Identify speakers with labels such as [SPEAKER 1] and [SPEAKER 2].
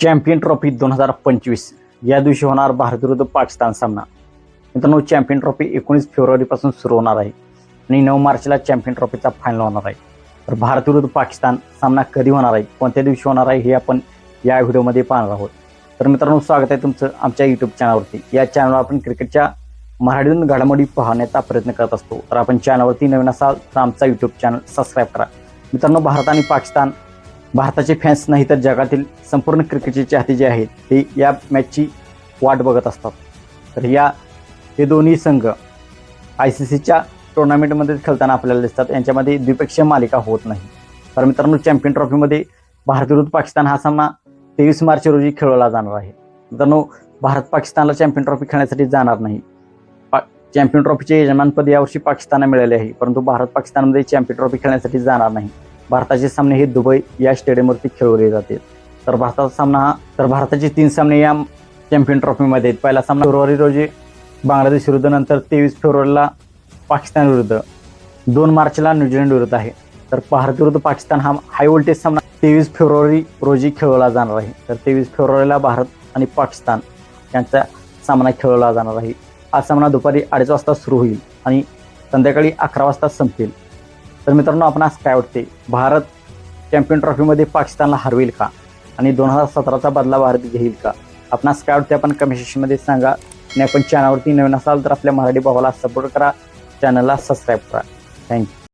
[SPEAKER 1] Champion trophy दोन हजार पंचवीस. या दिवशी होणार भारत विरुद्ध पाकिस्तान सामना. मित्रांनो चॅम्पियन ट्रॉफी एकोणीस फेब्रुवारीपासून सुरू होणार आहे आणि नऊ मार्चला चॅम्पियन ट्रॉफीचा फायनल होणार आहे. तर भारत विरुद्ध पाकिस्तान सामना कधी होणार आहे? कोणत्या दिवशी होणार आहे? हे आपण या व्हिडिओमध्ये पाहणार आहोत. तर मित्रांनो स्वागत आहे तुमचं आमच्या यूट्यूब चॅनलवरती या चॅनलवर आपण क्रिकेटच्या मराठीतून घडामोडी पाहण्याचा प्रयत्न करत असतो. तर आपण चॅनलवरती नवीन असाल तर आमचा यूट्यूब चॅनल सबस्क्राईब करा. मित्रांनो भारत आणि पाकिस्तान भारताचे फॅन्स नाही तर जगातील संपूर्ण क्रिकेटचे चाहते जे आहेत ते या मॅचची वाट बघत असतात. तर या हे दोन्ही संघ आय सी सीच्या टुर्नामेंटमध्ये खेळताना आपल्याला दिसतात. यांच्यामध्ये द्विपक्षीय मालिका होत नाही. तर मित्रांनो चॅम्पियन ट्रॉफीमध्ये भारत विरुद्ध पाकिस्तान हा सामना तेवीस मार्च रोजी खेळवला जाणार आहे. मित्रांनो भारत पाकिस्तानला चॅम्पियन ट्रॉफी खेळण्यासाठी जाणार नाही. पा चॅम्पियन ट्रॉफीचे यजमानपद यावर्षी पाकिस्तानला मिळाले आहे. परंतु भारत पाकिस्तानमध्ये चॅम्पियन ट्रॉफी खेळण्यासाठी जाणार नाही. भारताचे सामने हे दुबई या स्टेडियमवरती खेळवले जातील तर भारताचा सामना हा तर भारताचे तीन सामने या चॅम्पियन ट्रॉफीमध्ये आहेत. पहिला सामना फेब्रुवारी रोजी बांगलादेश विरुद्ध नंतर तेवीस फेब्रुवारीला पाकिस्तान विरुद्ध. दोन मार्चला न्यूझीलंड विरुद्ध आहे. तर भारत विरुद्ध पाकिस्तान हा हाय व्होल्टेज सामना तेवीस फेब्रुवारी रोजी खेळवला जाणार आहे. तर तेवीस फेब्रुवारीला भारत आणि पाकिस्तान यांचा सामना खेळवला जाणार आहे. हा सामना दुपारी अडीच वाजता सुरू होईल आणि संध्याकाळी अकरा वाजता संपेल. तर मित्रांनो आपणास काय वाटते भारत चॅम्पियन ट्रॉफीमध्ये पाकिस्तानला हरवेल का? आणि दोन हजार सतराचा बदला भारत घेईल का? आपणास काय वाटते आपण कमेंट सेक्शनमध्ये सांगा. आणि आपण चॅनलवरती नवीन असाल तर आपल्या मराठी भावाला सपोर्ट करा. चॅनलला सबस्क्राईब करा. थँक्यू